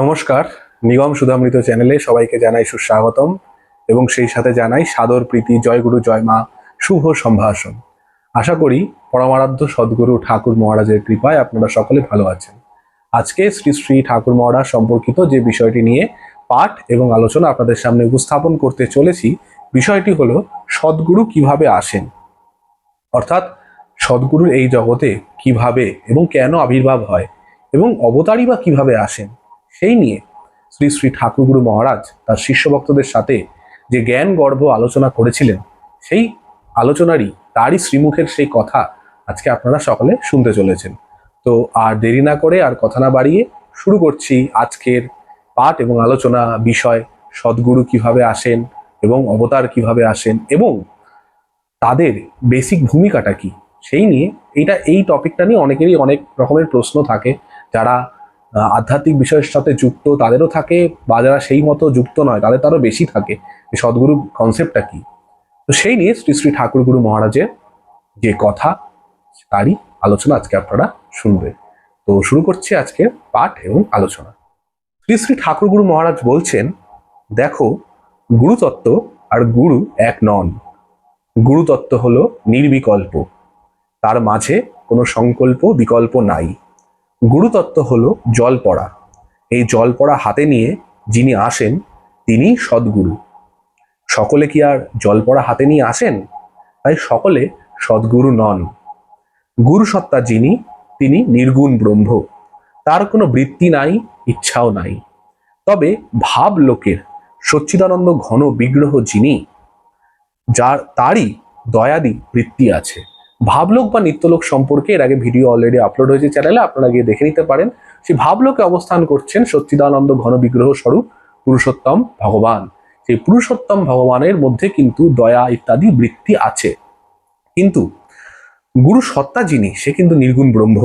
নমস্কার, নিগম সুধামৃত চ্যানেলে সবাইকে জানাই সুস্বাগতম এবং সেই সাথে জানাই সাদর প্রীতি জয়গুরু জয় মা, শুভ সম্ভাষণ। আশা করি পরমারাধ্য সদ্গুরু ঠাকুর মহারাজের কৃপায় আপনারা সকলে ভালো আছেন। আজকে শ্রী শ্রী ঠাকুর মহারাজ সম্পর্কিত যে বিষয়টি নিয়ে পাঠ এবং আলোচনা আপনাদের সামনে উপস্থাপন করতে চলেছি, বিষয়টি হলো সদ্গুরু কীভাবে আসেন? অর্থাৎ সদ্গুরুর এই জগতে কীভাবে এবং কেন আবির্ভাব হয় এবং অবতারই বা কীভাবে আসেন? সেই নিয়ে শ্রী শ্রী ঠাকুরগুরু মহারাজ তার শিষ্য ভক্তদের সাথে যে জ্ঞান গর্ভ আলোচনা করেছিলেন, সেই আলোচনারই তারই শ্রীমুখের সেই কথা আজকে আপনারা সকলে শুনতে চলেছেন। তো আর দেরি না করে আর কথা না বাড়িয়ে শুরু করছি আজকের পাঠ এবং আলোচনা বিষয়, সদ্গুরু কীভাবে আসেন এবং অবতার কীভাবে আসেন এবং তাদের বেসিক ভূমিকাটা কি, সেই নিয়ে এটা এই টপিকটা নিয়ে অনেকেরই অনেক রকমের প্রশ্ন থাকে যারা আধ্যাত্মিক বিষয়ের সাথে যুক্ত তাদেরও থাকে বা যারা সেই মতো যুক্ত নয়, তাদের তারও বেশি থাকে। সদ্গুরু কনসেপ্টটা কি? তো সেই নিয়ে শ্রী শ্রী ঠাকুরগুরু মহারাজের যে কথা, তারই আলোচনা আজকে আপনারা শুনবেন। তো শুরু করছি আজকে পাঠ এবং আলোচনা। শ্রী শ্রী ঠাকুরগুরু মহারাজ বলছেন, দেখো, গুরুতত্ত্ব আর গুরু এক নন। গুরুতত্ত্ব হলো নির্বিকল্প। তার মাঝে কোনো সংকল্প বিকল্প নাই। গুরুতত্ত্ব হলো জল পড়া এই জল পড়া হাতে নিয়ে যিনি আসেন, তিনি সদ্গুরু। সকলে কি আর জল পড়া হাতে নিয়ে আসেন? তাই সকলে সদ্গুরু নন। গুরু সত্তা যিনি, তিনি নির্গুণ ব্রহ্ম। তার কোনো বৃত্তি নাই, ইচ্ছাও নাই। তবে ভাব লোকের, সচ্চিদানন্দ ঘন বিগ্রহ যিনি, যার তারই দয়াদি বৃত্তি আছে। ভাবলোক বা নিত্যলোক সম্পর্কে এর আগে ভিডিও অলরেডি আপলোড হয়েছে চ্যানেলে আপনারা গিয়ে দেখে নিতে পারেন। সেই ভাবলোকে অবস্থান করছেন সচ্চিদানন্দ ঘন বিগ্রহ স্বরূপ পুরুষোত্তম ভগবান। সেই পুরুষোত্তম ভগবানের মধ্যে কিন্তু দয়া ইত্যাদি বৃত্তি আছে। কিন্তু গুরু সত্তা যিনি, সে কিন্তু নির্গুণ ব্রহ্ম।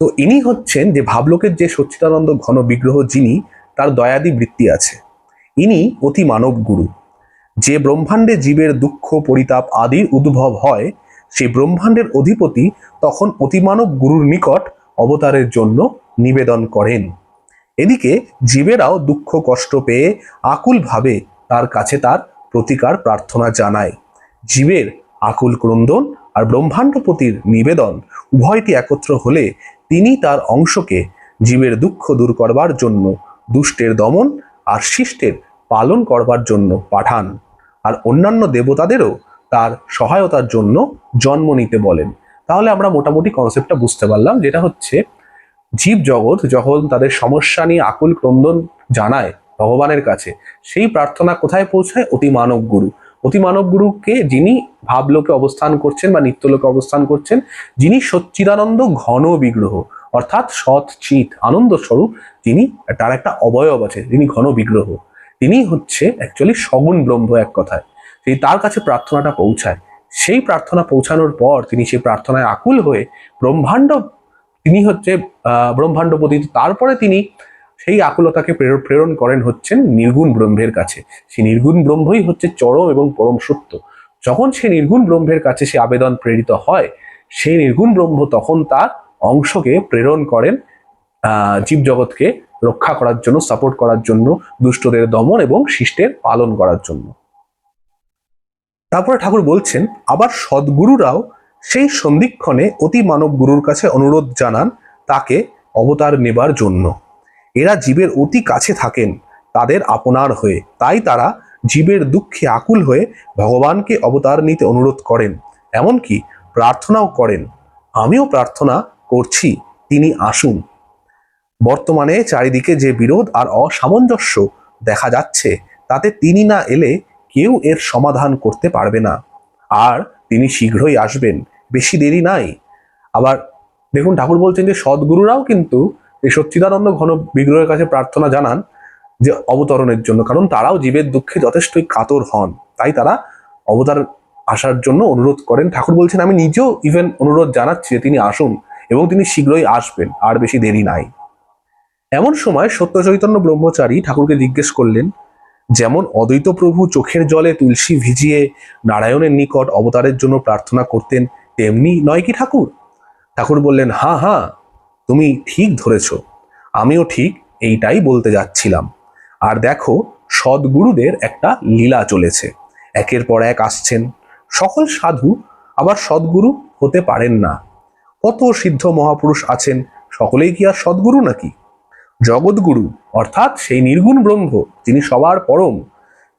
তো ইনি হচ্ছেন যে ভাবলোকের যে সচ্চিদানন্দ ঘন বিগ্রহ যিনি, তার দয়াদি বৃত্তি আছে। ইনি অতি মানব গুরু যে ব্রহ্মাণ্ডে জীবের দুঃখ, পরিতাপ আদির উদ্ভব হয় সেই ব্রহ্মাণ্ডের অধিপতি তখন অতিমানব গুরুর নিকট অবতারের জন্য নিবেদন করেন। এদিকে জীবেরাও দুঃখ কষ্ট পেয়ে আকুলভাবে তার কাছে তার প্রতিকার প্রার্থনা জানায়। জীবের আকুল ক্রন্দন আর ব্রহ্মাণ্ডপতির নিবেদন উভয়টি একত্র হলে তিনি তার অংশকে জীবের দুঃখ দূর করবার জন্য দুষ্টের দমন আর শিষ্টের পালন করবার জন্য পাঠান। আর অন্যান্য দেবতাদেরও তার সহায়তার জন্য জন্ম নিতে বলেন। তাহলে আমরা মোটামুটি কনসেপ্টটা বুঝতে পারলাম, যেটা হচ্ছে জীব জগৎ যখন তাদের সমস্যা নিয়ে আকুল ক্রন্দন জানায় ভগবানের কাছে, সেই প্রার্থনা কোথায় পৌঁছায়? অতি মানব গুরু। অতি মানব গুরুকে যিনি ভাবলোকে অবস্থান করছেন বা নিত্যলোকে অবস্থান করছেন, যিনি সচ্চিদানন্দ ঘন বিগ্রহ, অর্থাৎ সৎ চিত, আনন্দ স্বরূপ, যিনি, তার একটা অবয়ব আছে, যিনি ঘন বিগ্রহ। তিনি হচ্ছে অ্যাকচুয়ালি সগুণ ব্রহ্ম এক কথায়। তিনি তার কাছে প্রার্থনাটা পৌঁছায়। সেই প্রার্থনা পৌঁছানোর পর তিনি সেই প্রার্থনায় আকুল হয়ে ব্রহ্মাণ্ড তিনি হচ্ছে ব্রহ্মাণ্ডপতি তারপরে তিনি সেই আকুলতাকে প্রেরণ করেন হচ্ছেন নির্গুণ ব্রহ্মের কাছে। সেই নির্গুণ ব্রহ্মই হচ্ছে চরম এবং পরম সত্য। যখন সে নির্গুণ ব্রহ্মের কাছে সে আবেদন প্রেরিত হয়, সেই নির্গুণ ব্রহ্ম তখন তার অংশকে প্রেরণ করেন জীবজগৎকে রক্ষা করার জন্য সাপোর্ট করার জন্য, দুষ্টদের দমন এবং শিষ্টের পালন করার জন্য। তারপরে ঠাকুর বলছেন, আবার সদ্গুরুরাও সেই সন্ধিক্ষণে অতি মানব গুরুর কাছে অনুরোধ জানান তাকে অবতার নেবার জন্য। এরা জীবের অতি কাছে থাকেন তাদের আপনার হয়ে। তাই তারা জীবের দুঃখে আকুল হয়ে ভগবানকে অবতার নিতে অনুরোধ করেন, এমনকি প্রার্থনাও করেন। আমিও প্রার্থনা করছি, তিনি আসুন। বর্তমানে চারিদিকে যে বিরোধ আর অসামঞ্জস্য দেখা যাচ্ছে, তাতে তিনি না এলে কেউ এর সমাধান করতে পারবে না। আর তিনি শীঘ্রই আসবেন, বেশি দেরি নাই। আবার দেখুন, ঠাকুর বলছেন যে, সদ্গুরুরাও কিন্তু এই সচ্চিদানন্দ ঘন বিগ্রহের কাছে প্রার্থনা জানান যে, অবতরণের জন্য। কারণ তারাও জীবের দুঃখে যথেষ্টই কাতর হন। তাই তারা অবতার আসার জন্য অনুরোধ করেন। ঠাকুর বলছেন, আমি নিজেও ইভেন অনুরোধ জানাচ্ছি যে, তিনি আসুন এবং তিনি শীঘ্রই আসবেন, আর বেশি দেরি নাই। এমন সময় সত্য চৈতন্য ব্রহ্মচারী ঠাকুরকে জিজ্ঞেস করলেন যেমন অদ্বৈত প্রভু চোখের জলে তুলসী ভিজিয়ে নারায়ণের নিকট অবতারের জন্য প্রার্থনা করতেন, তেমনি নয় কি ঠাকুর? ঠাকুর বললেন হ্যাঁ হ্যাঁ তুমি ঠিক ধরেছ। আমিও ঠিক এইটাই বলতে যাচ্ছিলাম। আর দেখো, সদ্গুরুদের একটা লীলা চলেছে। একের পর এক আসছেন। সকল সাধু আবার সদ্গুরু হতে পারেন না। কত সিদ্ধ মহাপুরুষ আছেন, সকলেই কি আর সদ্গুরু নাকি? জগৎগুরু, অর্থাৎ সেই নির্গুণ ব্রহ্ম যিনি সবার পরম।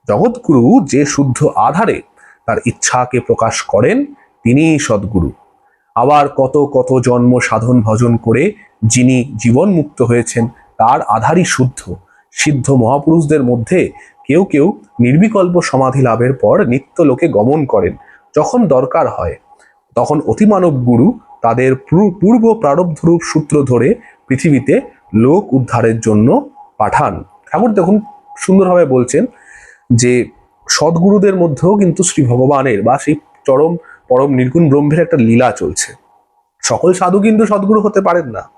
জগৎগুরু যে শুদ্ধ আধারে তার ইচ্ছাকে প্রকাশ করেন, তিনিই সদ্গুরু। আবার কত কত জন্ম সাধন ভজন করে যিনি জীবন মুক্ত হয়েছেন, তার আধারই শুদ্ধ। সিদ্ধ মহাপুরুষদের মধ্যে কেউ কেউ নির্বিকল্প সমাধি লাভের পর নিত্য লোকে গমন করেন, যখন দরকার হয়। তখন অতিমানব গুরু তাদের পূর্ব প্রারব্ধরূপ সূত্র ধরে পৃথিবীতে লোক উদ্ধারের জন্য পাঠান। ঠাকুর দেখুন, সুন্দরভাবে বলছেন যে সদ্গুরুদের মধ্যেও কিন্তু শ্রী ভগবানের বা সেই চরম, পরম, নির্গুণ ব্রহ্মের একটা লীলা চলছে। সকল সাধু কিন্তু সদ্গুরু হতে পারেন না।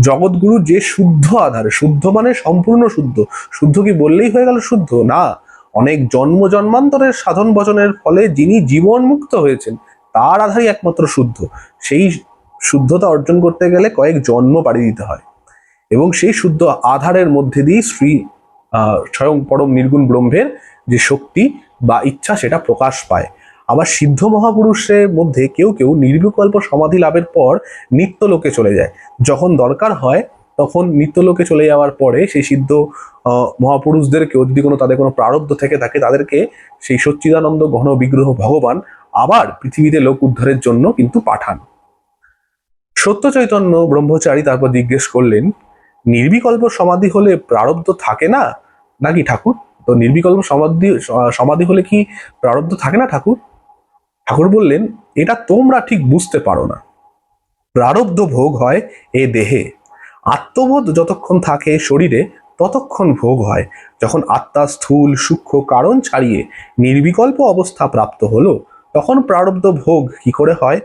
জগৎগুরু যে শুদ্ধ আধারে, শুদ্ধ মানে সম্পূর্ণ শুদ্ধ। শুদ্ধ কি বললেই হয়ে গেল শুদ্ধ? না। অনেক জন্ম জন্মান্তরের সাধন বচনের ফলে যিনি জীবন মুক্ত হয়েছেন, তার আধারই একমাত্র শুদ্ধ। সেই শুদ্ধতা অর্জন করতে গেলে কয়েক জন্ম পাড়ি দিতে হয়। এবং সেই শুদ্ধ আধারের মধ্যে দিয়ে শ্রী স্বয়ং পরম নির্গুণ ব্রহ্মের যে শক্তি বা ইচ্ছা সেটা প্রকাশ পায়। আবার সিদ্ধ মহাপুরুষের মধ্যে কেউ কেউ নির্বিকল্প সমাধি লাভের পর নিত্যলোকে চলে যায়। যখন দরকার হয়, তখন নিত্যলোকে চলে যাওয়ার পরে সেই সিদ্ধ মহাপুরুষদেরকেও যদি কোনো তাদের কোনো প্রারব্ধ থেকে থাকে, তাদেরকে সেই সচ্চিদানন্দ ঘন বিগ্রহ ভগবান আবার পৃথিবীতে লোক উদ্ধারের জন্য কিন্তু পাঠান। সত্য চৈতন্য ব্রহ্মচারী তারপর জিজ্ঞেস করলেন নির্বিকল্প সমাধি হলে প্রারব্ধ থাকে না? নাকি ঠাকুর? তো নির্বিকল্প সমাধি সমাধি হলে কি প্রারব্ধ থাকে না ঠাকুর? ঠাকুর বললেন, এটা তোমরা ঠিক বুঝতে পারো না। প্রারব্ধ ভোগ হয় এ দেহে। আত্মবোধ যতক্ষণ থাকে শরীরে, ততক্ষণ ভোগ হয়। যখন আত্মা স্থূল, সূক্ষ্ম কারণ ছাড়িয়ে নির্বিকল্প অবস্থা প্রাপ্ত হলো, তখন প্রারব্ধ ভোগ কি করে হয়?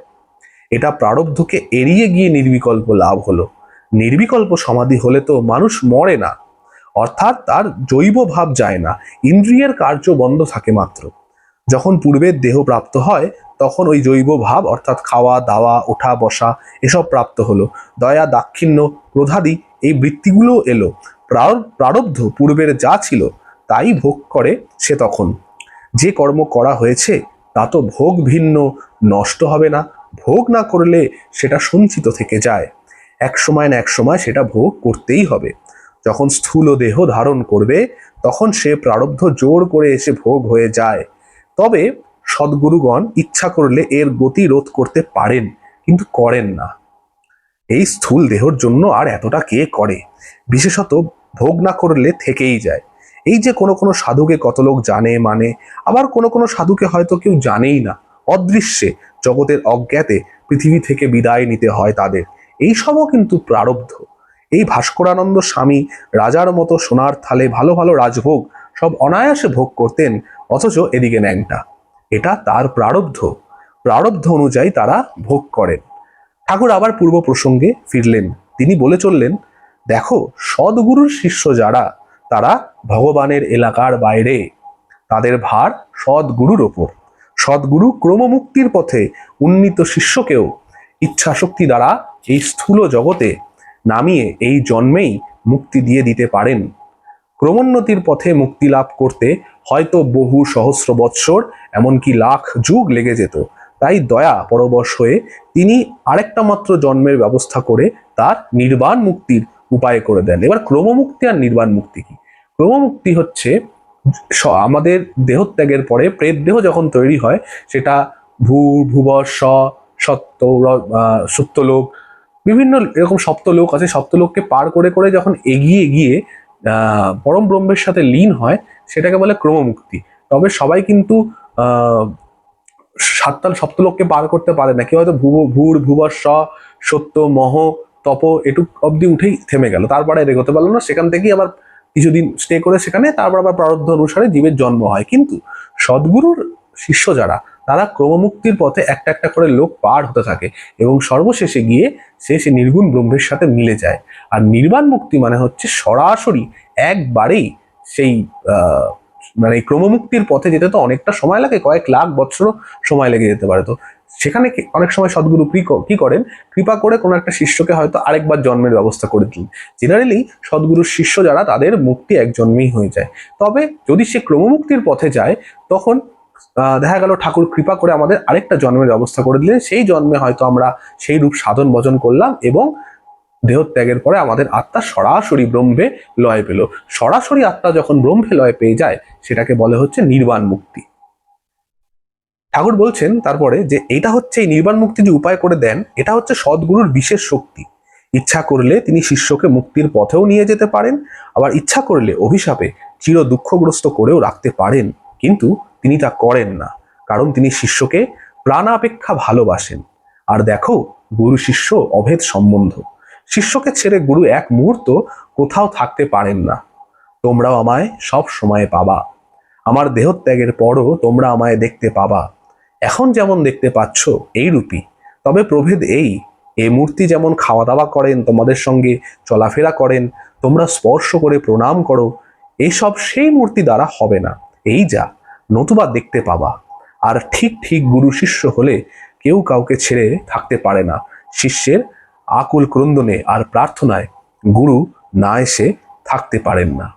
এটা প্রারব্ধকে এড়িয়ে গিয়ে নির্বিকল্প লাভ হলো। নির্বিকল্প সমাধি হলে তো মানুষ মরে না। অর্থাৎ তার জৈব ভাব যায় না, ইন্দ্রিয়ের কার্য বন্ধ থাকে মাত্র। যখন পূর্বের দেহ প্রাপ্ত হয়, তখন ওই জৈব ভাব, অর্থাৎ খাওয়া, দাওয়া, ওঠা, বসা, এসব প্রাপ্ত হলো। দয়া, দাক্ষিণ্য প্রধাদি এই বৃত্তিগুলো এলো। প্রার- প্রারব্ধ, পূর্বের যা ছিল, তাই ভোগ করে সে তখন। যে কর্ম করা হয়েছে, তা তো ভোগ ভিন্ন, নষ্ট হবে না। ভোগ না করলে সেটা সঞ্চিত থেকে যায়। এক সময় না এক সময় সেটা ভোগ করতেই হবে। যখন স্থূল দেহ ধারণ করবে, তখন সে প্রারব্ধ জোর করে এসে ভোগ হয়ে যায়। তবে সদ্গুরুগণ ইচ্ছা করলে এর গতি রোধ করতে পারেন, কিন্তু করেন না। এই স্থূল দেহর জন্য আর এতটা কে করে? বিশেষত ভোগ না করলে থেকেই যায়। এই যে কোনো কোনো সাধুকে কত লোক জানে মানে আবার কোনো কোনো সাধুকে হয়তো কেউ জানেই না। অদৃশ্যে জগতের অজ্ঞাতে পৃথিবী থেকে বিদায় নিতে হয় তাদের। এই সবও কিন্তু প্রারব্ধ। এই ভাস্করানন্দ স্বামী রাজার মতো সোনার থালে ভালো ভালো রাজভোগ সব অনায়াসে ভোগ করতেন, অথচ এদিকে ন্যাংটা। এটা তার প্রারব্ধ। প্রারব্ধ অনুযায়ী তারা ভোগ করেন। ঠাকুর আবার পূর্ব প্রসঙ্গে ফিরলেন। তিনি বলে চললেন, দেখো, সদ্গুরুর শিষ্য যারা, তারা ভগবানের এলাকার বাইরে। তাদের ভার সদ্গুরুর ওপর। সদ্গুরু ক্রমমুক্তির পথে উন্নীত শিষ্যকেও ইচ্ছাশক্তি দ্বারা এই স্থূল জগতে নামিয়ে এই জন্মেই মুক্তি দিয়ে দিতে পারেন। ক্রমোন্নতির পথে মুক্তি লাভ করতে হয়তো বহু সহস্র বৎসর, এমনকি লাখ যুগ লেগে যেত। তাই দয়া পরবশ হয়ে তিনি আরেকটা মাত্র জন্মের ব্যবস্থা করে তার নির্বাণ মুক্তির উপায় করে দেন। এবার ক্রমমুক্তি আর নির্বাণ মুক্তি কি? ক্রমমুক্তি হচ্ছে আমাদের দেহত্যাগের পরে প্রেত দেহ যখন তৈরি হয়, সেটা ভূ ভুব স সত্য সত্যলোক বিভিন্ন এরকম সপ্তলোক আছে, সপ্তলোককে পার করে করে যখন এগিয়ে গিয়ে পরম ব্রহ্মের সাথে লীন হয়, সেটাকে বলে ক্রমমুক্তি। তবে সবাই কিন্তু সাততাল সপ্তলোককে পার করতে পারে না। কেউ হয়তো ভুব, ভূর ভুবস্ব সত্য, মহ, তপ এটুক অবধি উঠেই থেমে গেল। তারপরে এগোতে পারল না। সেখান থেকেই আবার কিছুদিন স্টে করে সেখানে, তারপর আবার প্রারব্ধ অনুসারে জীবের জন্ম হয়। কিন্তু সদ্গুরুর শিষ্য যারা তারা ক্রমমুক্তির পথে একটা একটা করে লোক পার হতে থাকে এবং সর্বশেষে গিয়ে সে সে নির্গুণ ব্রহ্মের সাথে মিলে যায়। আর নির্বাণ মুক্তি মানে হচ্ছে সরাসরি একবারেই সেই মানে ক্রমমুক্তির পথে যেতে তো অনেকটা সময় লাগে, কয়েক লাখ বছরও সময় লেগে যেতে পারে। তো সেখানে অনেক সময় সদ্গুরু কি করেন? কৃপা করে কোনো একটা শিষ্যকে হয়তো আরেকবার জন্মের ব্যবস্থা করে দিন। জেনারেলি সদ্গুরুর শিষ্য যারা, তাদের মুক্তি এক জন্মেই হয়ে যায়। তবে যদি সে ক্রমমুক্তির পথে যায়, তখন দেখা গেল ঠাকুর কৃপা করে আমাদের আরেকটা জন্মের ব্যবস্থা করে দিলেন। সেই জন্মে হয়তো আমরা সেই রূপ সাধন ভজন করলাম এবং দেহত্যাগের পরে আমাদের আত্মা সরাসরি ব্রহ্মে লয় পেল। সরাসরি আত্মা যখন ব্রহ্মে লয় পেয়ে যায়, সেটাকে বলে হচ্ছে নির্বাণ মুক্তি। ঠাকুর বলছেন তারপরে যে, এটা হচ্ছে এই নির্বাণ মুক্তি যে উপায় করে দেন, এটা হচ্ছে সদ্গুরুর বিশেষ শক্তি। ইচ্ছা করলে তিনি শিষ্যকে মুক্তির পথেও নিয়ে যেতে পারেন, আবার ইচ্ছা করলে অভিশাপে চির দুঃখগ্রস্ত করেও রাখতে পারেন। কিন্তু তিনি তা করেন না, কারণ তিনি শিষ্যকে প্রাণাপেক্ষা ভালোবাসেন। আর দেখো, গুরু শিষ্য অভেদ সম্বন্ধ। শিষ্যকে ছেড়ে গুরু এক মুহূর্ত কোথাও থাকতে পারেন না। তোমরাও আমায় সব সময় পাবা। আমার দেহত্যাগের পরও তোমরা আমায় দেখতে পাবা। এখন যেমন দেখতে পাচ্ছ, এই রূপী। তবে প্রভেদ এই, এ মূর্তি যেমন খাওয়া দাওয়া করেন, তোমাদের সঙ্গে চলাফেরা করেন, তোমরা স্পর্শ করে প্রণাম করো এইসব সেই মূর্তি দ্বারা হবে না। এই যা নতুবা দেখতে পাবা। আর ঠিক ঠিক গুরু শিষ্য হলে কেউ কাউকে ছেড়ে থাকতে পারে না। শিষ্যের আকুল ক্রন্দনে আর প্রার্থনায় গুরু না এসে থাকতে পারেন না।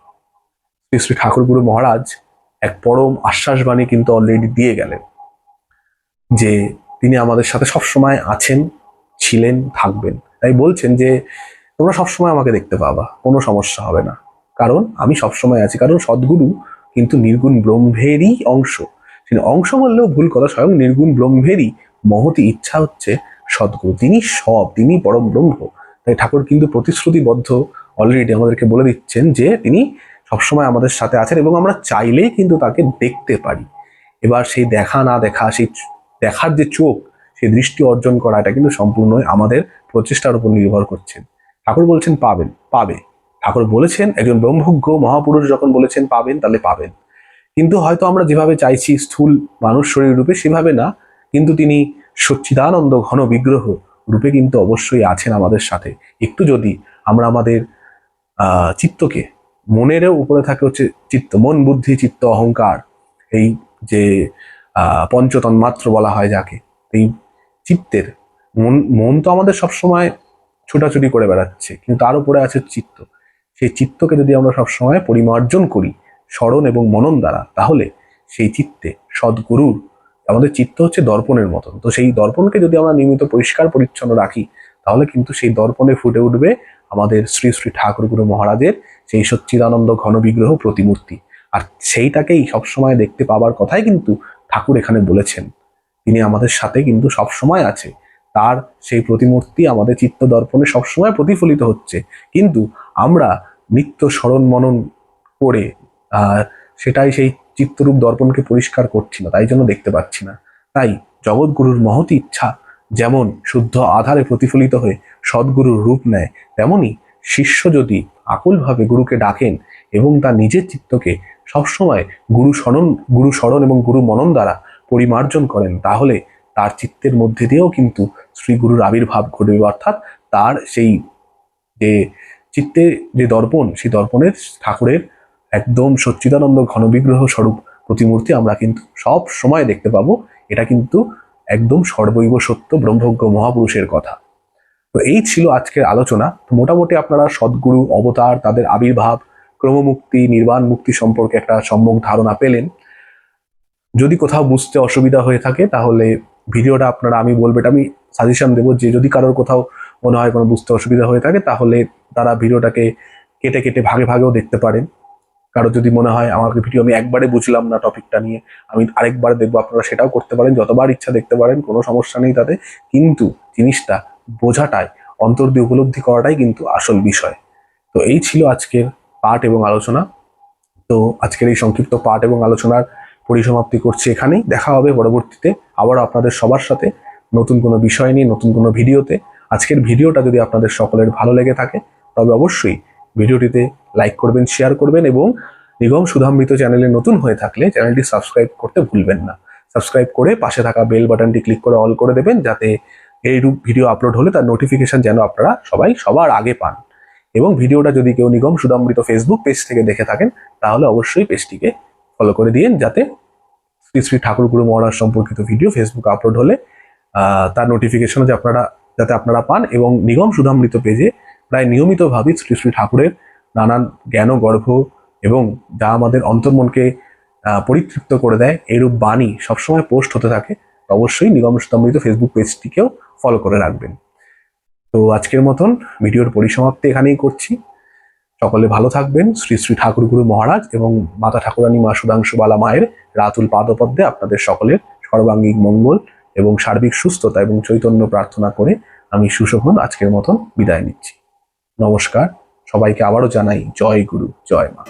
শ্রী শ্রী ঠাকুর গুরু মহারাজ এক পরম আশ্বাসবাণী কিন্তু অলরেডি দিয়ে গেলেন যে তিনি আমাদের সাথে সবসময় আছেন, ছিলেন, থাকবেন। তাই বলছেন যে, তোমরা সবসময় আমাকে দেখতে পাবা, কোনো সমস্যা হবে না। কারণ আমি সবসময় আছি, কারণ সদ্গুরু কিন্তু নির্গুণ ব্রহ্মেরই অংশ। তিনি অংশ বললেও ভুল কথা, স্বয়ং নির্গুণ ব্রহ্মেরই মহতি ইচ্ছা হচ্ছে সদ্গুরু। তিনি সব, তিনি পরম ব্রহ্ম। তাই ঠাকুর কিন্তু প্রতিশ্রুতিবদ্ধ। অলরেডি আমাদেরকে বলে দিচ্ছেন যে, তিনি সবসময় আমাদের সাথে আছেন এবং আমরা চাইলেই কিন্তু তাকে দেখতে পারি। এবার সেই দেখা না দেখা, সেই দেখার যে চোখ, সেই দৃষ্টি অর্জন করা এটা কিন্তু সম্পূর্ণই আমাদের প্রচেষ্টার উপর নির্ভর করছেন ঠাকুর বলছেন, পাবেন, পাবে। ঠাকুর বলেছেন, একজন ব্রহ্মজ্ঞ মহাপুরুষ যখন বলেছেন পাবেন, তাহলে পাবেন। কিন্তু হয়তো আমরা যেভাবে চাইছি স্থূল মানুষ শরীর রূপে, সেভাবে না। কিন্তু তিনি সচ্চিদানন্দ ঘন বিগ্রহ রূপে কিন্তু অবশ্যই আছেন আমাদের সাথে। একটু যদি আমরা আমাদের চিত্তকে, মনেরও উপরে থাকে হচ্ছে চিত্ত, মন, বুদ্ধি, চিত্ত, অহংকার, এই যে পঞ্চতন্মাত্র বলা হয় যাকে, এই চিত্তের, মন মন তো আমাদের সবসময় ছোটাছুটি করে বেড়াচ্ছে, কিন্তু তার উপরে আছে চিত্ত। সেই চিত্তকে যদি আমরা সবসময় পরিমার্জন করি, স্মরণ এবং মনন দ্বারা, তাহলে সেই চিত্তে সদ্গুরুর, আমাদের চিত্ত হচ্ছে দর্পণের মতন। তো সেই দর্পণকে যদি আমরা নিয়মিত পরিষ্কার, পরিচ্ছন্ন রাখি, তাহলে কিন্তু সেই দর্পণে ফুটে উঠবে আমাদের শ্রী শ্রী ঠাকুর গুরু মহারাজের সেই সচ্চিদানন্দ ঘন বিগ্রহ প্রতিমূর্তি। আর সেইটাকেই সবসময় দেখতে পাবার কথাই কিন্তু ঠাকুর এখানে বলেছেন। তিনি আমাদের সাথে কিন্তু সবসময় আছে। তার সেই প্রতিমূর্তি আমাদের চিত্ত দর্পণে সবসময় প্রতিফলিত হচ্ছে। কিন্তু আমরা নিত্য স্মরণ মনন করে সেটাই সেই চিত্তরূপ দর্পণকে পরিষ্কার করছি না তাই জন্য দেখতে পাচ্ছি না। তাই জগৎগুরুর মহৎ ইচ্ছা যেমন শুদ্ধ আধারে প্রতিফলিত হয়ে সদ্গুরুর রূপ নেয়, তেমনি শিষ্য যদি আকুলভাবে গুরুকে ডাকেন এবং তার নিজের চিত্তকে সবসময় গুরু স্মরণ গুরু স্মরণ এবং গুরু মনন দ্বারা পরিমার্জন করেন, তাহলে তার চিত্তের মধ্যে দিয়েও কিন্তু শ্রী গুরুর আবির্ভাব ঘটবে, অর্থাৎ তার সেই যে চিত্তে যে দর্পণ, সেই দর্পণের ঠাকুরের একদম সচ্চিদানন্দ ঘনবিগ্রহ স্বরূপ প্রতিমূর্তি আমরা কিন্তু সব সময় দেখতে পাবো। এটা কিন্তু একদম সর্বৈব সত্য, ব্রহ্মজ্ঞ মহাপুরুষের কথা। তো এই ছিল আজকের আলোচনা। তো মোটামুটি আপনারা সদ্গুরু, অবতার, তাদের আবির্ভাব, ক্রমমুক্তি, নির্বাণ মুক্তি সম্পর্কে একটা সম্যক ধারণা পেলেন। যদি কোথাও বুঝতে অসুবিধা হয়ে থাকে, তাহলে ভিডিওটা আপনারা আমি বলব, এটা আমি সাজেশন দেবো যে যদি কারোর কোথাও মনে হয় কোনো বুঝতে অসুবিধা হয়ে থাকে, তাহলে তারা ভিডিওটাকে কেটে কেটে ভাগে ভাগেও দেখতে পারেন। কারও যদি মনে হয়, আমাকে ভিডিও আমি একবারে বুঝলাম না টপিকটা নিয়ে, আমি আরেকবার দেখব, আপনারা সেটাও করতে পারেন, যতবার ইচ্ছা দেখতে পারেন, কোনো সমস্যা নেই তাতে। কিন্তু জিনিসটা বোঝাটাই অন্তর দিয়ে উপলব্ধি করাটাই কিন্তু আসল বিষয়। তো এই ছিল আজকের পাঠ এবং আলোচনা। তো আজকের এই সংক্ষিপ্ত পাঠ এবং আলোচনার পরিসমাপ্তি করছি এখানেই। দেখা হবে পরবর্তীতে আবার আপনাদের সবার সাথে নতুন কোনো বিষয় নিয়ে, নতুন কোনো ভিডিওতে। আজকের ভিডিওটা যদি আপনাদের সকলের ভালো লেগে থাকে, তবে অবশ্যই ভিডিওটিতে লাইক করবেন শেয়ার করবেন এবং নিগম সুধামৃত চ্যানেলে নতুন হয়ে থাকলে চ্যানেলটি সাবস্ক্রাইব করতে ভুলবেন না। সাবস্ক্রাইব করে পাশে থাকা বেল বাটনটি ক্লিক করে অল করে দেবেন যাতে এই রূপ ভিডিও আপলোড হলে তার নোটিফিকেশন যেন আপনারা সবাই সবার আগে পান। এবং ভিডিওটা যদি কেউ নিগম সুধামৃত ফেসবুক পেজ থেকে দেখে থাকেন, তাহলে অবশ্যই পেজটিকে ফলো করে দিন যাতে শ্রী শ্রী ঠাকুর গুরু মহারাজ সম্পর্কিত ভিডিও ফেসবুক আপলোড হলে তার নোটিফিকেশন যে আপনারা যাতে আপনারা পান এবং নিগম সুধামৃত পেজে প্রায় নিয়মিতভাবে শ্রী শ্রী ঠাকুরের নানান জ্ঞান গর্ভ এবং যা আমাদের অন্তর্মনকে পরিতৃপ্ত করে দেয়, এরূপ বাণী সবসময় পোস্ট হতে থাকে, অবশ্যই নিগম সুধামৃত ফেসবুক পেজটিকেও ফলো করে রাখবেন। তো আজকের মতন ভিডিওর পরিসমাপ্তি এখানেই করছি। সকলে ভালো থাকবেন। শ্রী শ্রী ঠাকুর গুরু মহারাজ এবং মাতা ঠাকুরানী মা সুধাংশু বালা মায়ের রাতুল পাদপদ্মে আপনাদের সকলের সর্বাঙ্গিক মঙ্গল। এবং সার্বিক সুস্থতা এবং চৈতন্য প্রার্থনা করে আমি সুশোভন আজকের মতন বিদায় নিচ্ছি। নমস্কার, সবাইকে আবারও জানাই, জয় গুরু, জয় মা।